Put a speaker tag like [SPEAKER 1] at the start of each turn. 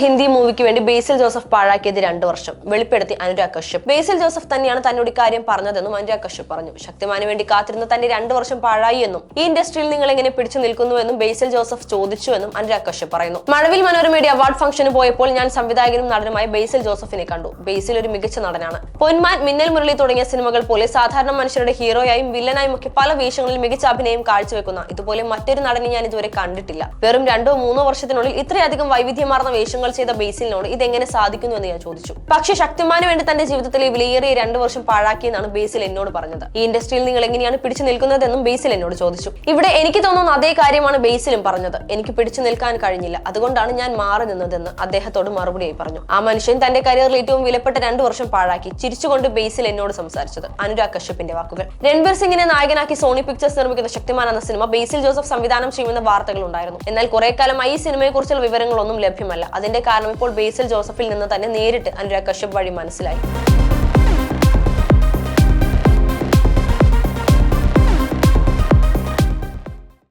[SPEAKER 1] സിനിമയ്ക്ക് വേണ്ടി ബേസിൽ ജോസഫ് പാഴാക്കിയത് രണ്ടു വർഷം. വെളിപ്പെടുത്തി അനുരാഗ് കശ്യപ്. ബേസിൽ ജോസഫ് തന്നെയാണ് തന്നോട് ഇക്കാര്യം പറഞ്ഞതെന്നും അനുരാഗ് കശ്യപ് പറഞ്ഞു. ശക്തിമാന് വേണ്ടി കാത്തിരുന്ന തന്നെ രണ്ടു വർഷം പാഴായി എന്നും ഈ ഇൻഡസ്ട്രിയിൽ നിങ്ങൾ എങ്ങനെ പിടിച്ചു നിൽക്കുന്നുവെന്നും ബേസിൽ ജോസഫ് ചോദിച്ചുവെന്നും അനുരാഗ് കശ്യപ് പറയുന്നു. മഴവിൽ മനോരമയുടെ അവാർഡ് ഫംഗ്ഷന് പോയപ്പോൾ ഞാൻ സംവിധായകനും നടനുമായി ബേസിൽ ജോസഫിനെ കണ്ടു. ബേസിൽ ഒരു മികച്ച നടനാണ്. പൊന്മാൻ മിന്നൽ മുരളി തുടങ്ങിയ സിനിമകൾ പോലെ സാധാരണ മനുഷ്യരുടെ ഹീറോയായും വില്ലനായും ഒക്കെ പല വേഷങ്ങളിൽ മികച്ച അഭിനയം കാഴ്ചവെക്കുന്ന ഇതുപോലെ മറ്റൊരു നടനെ ഞാൻ ഇതുവരെ കണ്ടിട്ടില്ല. വെറും രണ്ടോ മൂന്നോ വർഷത്തിനുള്ളിൽ ഇത്രയധികം വൈവിധ്യമാർന്ന വേഷങ്ങൾ ചെയ്ത ബേസിലിനോട് ഇതെങ്ങനെ സാധിക്കുന്നു എന്ന് ഞാൻ ചോദിച്ചു. പക്ഷേ ശക്തിമാന് വേണ്ടി തന്റെ ജീവിതത്തിലെ വിലയേറിയ രണ്ടു വർഷം പാഴാക്കിയെന്നാണ് ബേസിൽ എന്നോട് പറഞ്ഞത്. ഈ ഇൻഡസ്ട്രിയിൽ നിങ്ങൾ എങ്ങനെയാണ് പിടിച്ചു നിൽക്കുന്നതെന്നും ബേസിൽ എന്നോട് ചോദിച്ചു. ഇവിടെ എനിക്ക് തോന്നുന്ന അതേ കാര്യമാണ് ബേസിലും പറഞ്ഞത്. എനിക്ക് പിടിച്ചു നിൽക്കാൻ കഴിഞ്ഞില്ല. അതുകൊണ്ടാണ് ഞാൻ മാറി നിന്നതെന്ന് അദ്ദേഹത്തോട് മറുപടിയായി പറഞ്ഞു. ആ മനുഷ്യൻ തന്റെ കരിയറിൽ ഏറ്റവും വിലപ്പെട്ട രണ്ടു വർഷം പാഴാക്കി ചിരിച്ചുകൊണ്ട് ബേസിൽ എന്നോട് സംസാരിച്ചത്. അനുരാഗ് കശ്യപ്പിന്റെ വാക്കുകൾ. രൺവീർ സിംഗിനെ നായകനാക്കി സോണി പിക്ചേഴ്സ് നിർമ്മിക്കുന്ന ശക്തിമാൻ എന്ന സിനിമ ബേസിൽ ജോസഫ് സംവിധാനം ചെയ്യുമെന്ന വാർത്തകൾ ഉണ്ടായിരുന്നു എന്നാൽ കുറെ കാലമായി ഈ സിനിമയെക്കുറിച്ചുള്ള വിവരങ്ങളൊന്നും ലഭ്യമല്ല. അതിന്റെ കാരണം ഇപ്പോൾ ബേസിൽ ജോസഫിൽ നിന്ന് തന്നെ നേരിട്ട് അനുരാഗ് കശ്യപ് വഴി മനസ്സിലായി.